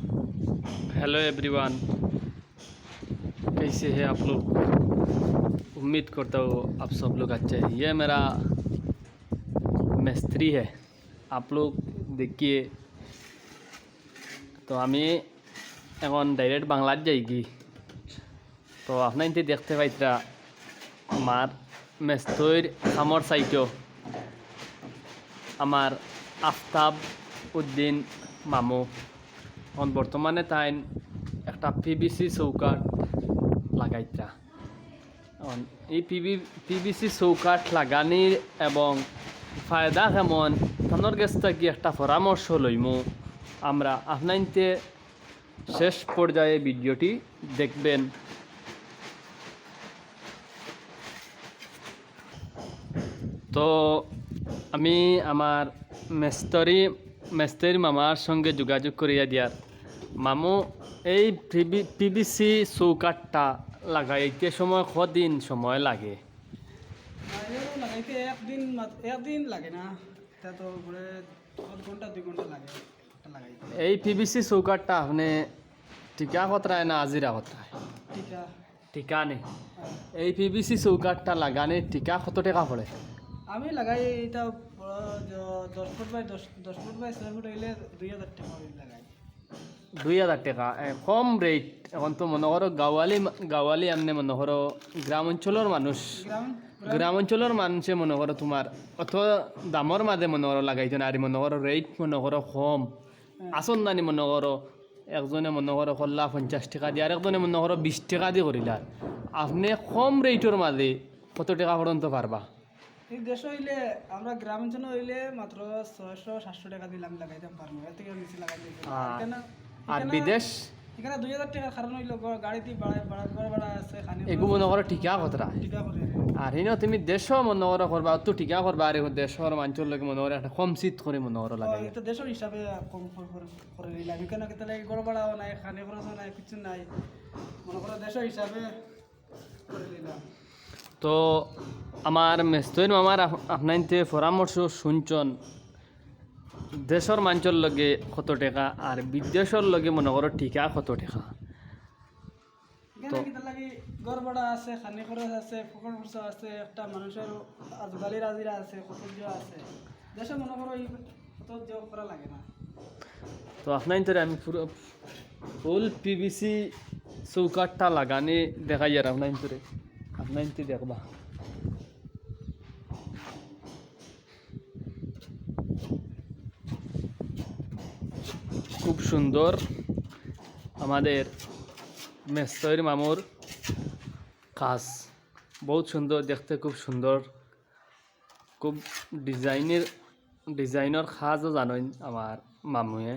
Hello everyone कैसे हैं आप लोग उम्मीद करता हूँ आप सब लोग अच्छे हैं ये मेरा मिस्त्री है आप लोग देखिए তো আমি এখন ডাইরেক্ট বাংলার যাই কি তো আপনার ইনতে দেখতে পাইতরা আমার মেস্তৈর খামর সাইটো আমার আফতাব উদ্দিন মামু এখন বর্তমানে তাই একটা পিবিসি চৌকাট লাগাইতা। এই পিবি পিবিসি চৌকাট লাগানির এবং ফায়দা কেমন তানোর কাছ থেকে একটা পরামর্শ লইমু আমরা আপনাইতে শেষ পর্যায়ে ভিডিওটি দেখবেন। তো আমি আমার মেস্তরি মেস্তের মামার সঙ্গে যোগাযোগ করিয়া দিয়ার মামু এই পিবিসি চৌকাটটা লাগাইতে সময় কদিন সময় লাগে? লাগাইতে একদিন একদিন লাগে না তা তো ঘণ্টা দুই ঘণ্টা লাগে এই পিবিসি চৌকাটটা আপনি টিকা কতরায় না আজিরা কতরায় টিকা টিকা নেই হ্যাঁ। এই পিবিসি চৌকাটটা লাগানে টিকা কত টাকা পড়ে? আমি লাগাই এটা দশ ফুট বাই দশ দশ ফুট বাই ছয় ফুট হইলে দুই হাজার টাকা। লাগাই দুই হাজার টাকা এ, কম রেট এখন তো মনে করো গাওয়ালি গাওয়ালি এমনি মনে করো গ্রাম অঞ্চলের মানুষ। গ্রাম অঞ্চলের মানুষে মনে করো তোমার অত দামর মাঝে মনে করো লাগাইতো না আর মনে করো রেট মনে করো কম। আসন নানি মনে করো একজনে মনে করো করলা পঞ্চাশ টাকা দিয়ে আর একজনে মনে করো বিশ টাকা দিয়ে করিলা আপনি কম রেটের মাঝে কত টাকা পর্যন্ত পারবা এই দেশ হইলে আমরা গ্রাম অঞ্চলে হইলে মাত্র ছয়শো সাতশো টাকা দিলে আমি লাগাইতে পারব। এর থেকে বেশি লাগাই দিতে আর বিদেশ? এখানে দুই হাজার টাকার কারণ হইল গাড়িতে ভাড়া ঘর ভাড়া আছে খানি এগু মনে করো টিকা করে। আর হিনো তুমি দেশও মনে করো করবা তো টিকা করবা আর দেশের মানুষের লোক মনে করো একটা কম শীত করে মনে করো লাগাই এটা দেশের হিসাবে কম করে নিলাম কেন কি তাহলে গড় ভাড়াও নাই খানি খরচও নাই কিছু নাই। মনে করো দেশের হিসাবে করে নিলাম তো আমার মেস্তৈন মামার আপ- আপনাইতে পরামর্শ শুনছন দেশের মানুষের লগে কত টাকা আর বিদেশের লগে মনে করো টিকা। কত টাকা আছে খানি খরচ আছে ফকর খরচ আছে একটা মানুষের আজগালি রাজিরা আছে কত আছে। দেশে মনে করো এই কত করা লাগে না। তো আপনার আমি পুরো ফুল পিভিসি চৌকাটটা লাগানি দেখাই আর আপনার আপনার দেখবা খুব সুন্দর আমাদের মেস্তর মামুর কাজ। বহুত সুন্দর, দেখতে খুব সুন্দর। খুব ডিজাইনের ডিজাইনের সাজও জানেন আমার মামুয়ে।